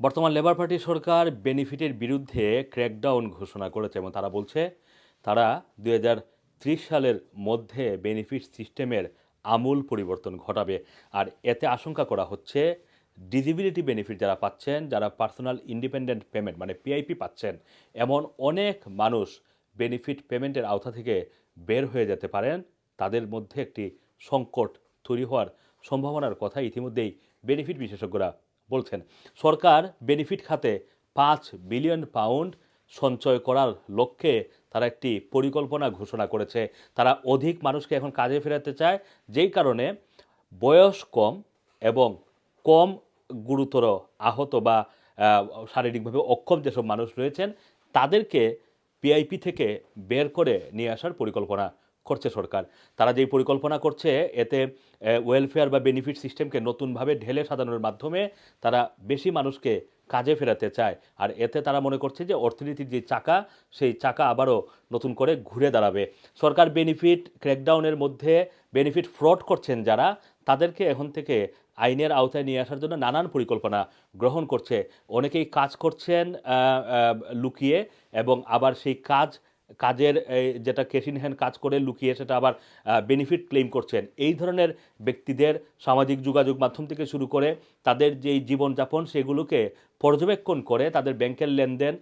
বর্তমান labour party সরকার বেনিফিটের বিরুদ্ধে crackdown ঘোষণা করেছে এবং তারা বলছে, তারা দু হাজার ত্রিশ সালের মধ্যে বেনিফিট সিস্টেমের আমূল পরিবর্তন ঘটাবে। আর এতে আশঙ্কা করা হচ্ছে, ডিজিবিলিটি বেনিফিট যারা পাচ্ছেন, যারা পার্সোনাল ইন্ডিপেন্ডেন্ট পেমেন্ট মানে পিআইপি পাচ্ছেন, এমন অনেক মানুষ বেনিফিট পেমেন্টের আওতা থেকে বের হয়ে যেতে পারেন। তাদের মধ্যে একটি সংকট তৈরি হওয়ার সম্ভাবনার কথা ইতিমধ্যেই বেনিফিট বিশেষজ্ঞরা বলছেন, সরকার বেনিফিট খাতে পাঁচ বিলিয়ন পাউন্ড সঞ্চয় করার লক্ষ্যে তারা একটি পরিকল্পনা ঘোষণা করেছে। তারা অধিক মানুষকে এখন কাজে ফেরাতে চায়, যেই কারণে বয়স কম এবং কম গুরুতর আহত বা শারীরিকভাবে অক্ষম যেসব মানুষ রয়েছেন, তাদেরকে পিআইপি থেকে বের করে নিয়ে আসার পরিকল্পনা করছে সরকার। তারা যেই পরিকল্পনা করছে, এতে ওয়েলফেয়ার বা বেনিফিট সিস্টেমকে নতুনভাবে ঢেলে সাজানোর মাধ্যমে তারা বেশি মানুষকে কাজে ফেরাতে চায়। আর এতে তারা মনে করছে যে অর্থনীতির যে চাকা, সেই চাকা আবারও নতুন করে ঘুরে দাঁড়াবে। সরকার বেনিফিট ক্র্যাকডাউনের মধ্যে বেনিফিট ফ্রড করছেন যারা, তাদেরকে এখন থেকে আইনের আওতায় নিয়ে আসার জন্য নানান পরিকল্পনা গ্রহণ করছে। অনেকেই কাজ করছেন লুকিয়ে, এবং আবার সেই কাজ কাজের যেটা ক্যাশ ইন হ্যান্ড কাজ করে লুকিয়ে সেটা আবার বেনিফিট ক্লেম করছেন। এই ধরনের ব্যক্তিদের সামাজিক যোগাযোগ মাধ্যম থেকে শুরু করে তাদের যেই জীবনযাপন সেগুলোকে পর্যবেক্ষণ করে তাদের ব্যাংকের লেনদেন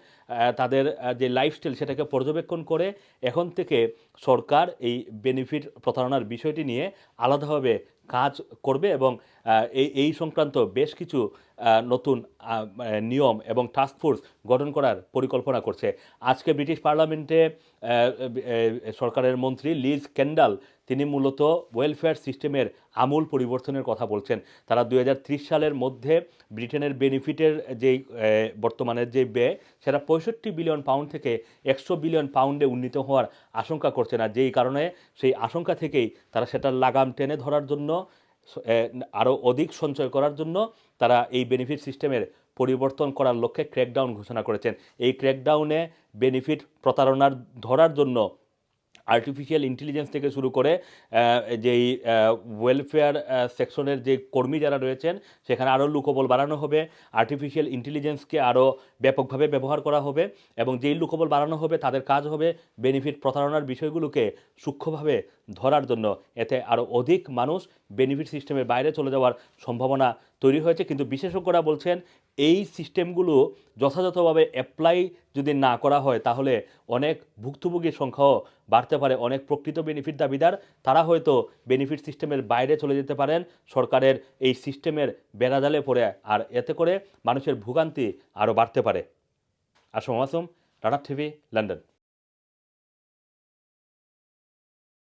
তাদের যে লাইফস্টাইল সেটাকে পর্যবেক্ষণ করে এখন থেকে সরকার এই বেনিফিট প্রতারণার বিষয়টি নিয়ে আলাদাভাবে কাজ করবে এবং এই এই সংক্রান্ত বেশ কিছু নতুন নিয়ম এবং টাস্ক ফোর্স গঠন করার পরিকল্পনা করছে। আজকে ব্রিটিশ পার্লামেন্টে সরকারের মন্ত্রী লিজ ক্যান্ডাল তিনি মূলত ওয়েলফেয়ার সিস্টেমের আমূল পরিবর্তনের কথা বলছেন। তারা দু হাজার ত্রিশ সালের মধ্যে ব্রিটেনের বেনিফিটের আহ, বর্তমানের যে ব্যয় সেটা পঁয়ষট্টি বিলিয়ন পাউন্ড থেকে একশো বিলিয়ন পাউন্ডে উন্নীত হওয়ার আশঙ্কা করছে না। যেই কারণে সেই আশঙ্কা থেকেই তারা সেটার লাগাম টেনে ধরার জন্য আরও অধিক সঞ্চয় করার জন্য তারা এই বেনিফিট সিস্টেমের পরিবর্তন করার লক্ষ্যে ক্র্যাকডাউন ঘোষণা করেছেন। এই ক্র্যাকডাউনে বেনিফিট প্রতারণার ধরার জন্য আর্টিফিশিয়াল ইন্টেলিজেন্স থেকে শুরু করে যেই ওয়েলফেয়ার সেকশনের যে কর্মী যারা রয়েছেন, সেখানে আরও লুকোবল বাড়ানো হবে। আর্টিফিশিয়াল ইন্টেলিজেন্সকে আরও ব্যাপকভাবে ব্যবহার করা হবে এবং যেই লুকোবল বাড়ানো হবে, তাদের কাজ হবে বেনিফিট প্রতারণার বিষয়গুলোকে সূক্ষ্মভাবে ধরার জন্য। এতে আরও অধিক মানুষ বেনিফিট সিস্টেমের বাইরে চলে যাওয়ার সম্ভাবনা তৈরি হয়েছে। কিন্তু বিশেষজ্ঞরা বলছেন, এই সিস্টেমগুলো যথাযথভাবে অ্যাপ্লাই যদি না করা হয়, তাহলে অনেক ভুক্তভোগীর সংখ্যাও বাড়তে পারে। অনেক প্রকৃত বেনিফিট দাবিদার, তারা হয়তো বেনিফিট সিস্টেমের বাইরে চলে যেতে পারেন, সরকারের এই সিস্টেমের বেড়াজালে পড়ে। আর এতে করে মানুষের ভোগান্তি আরও বাড়তে পারে। আসম আসম রানার টিভি লন্ডন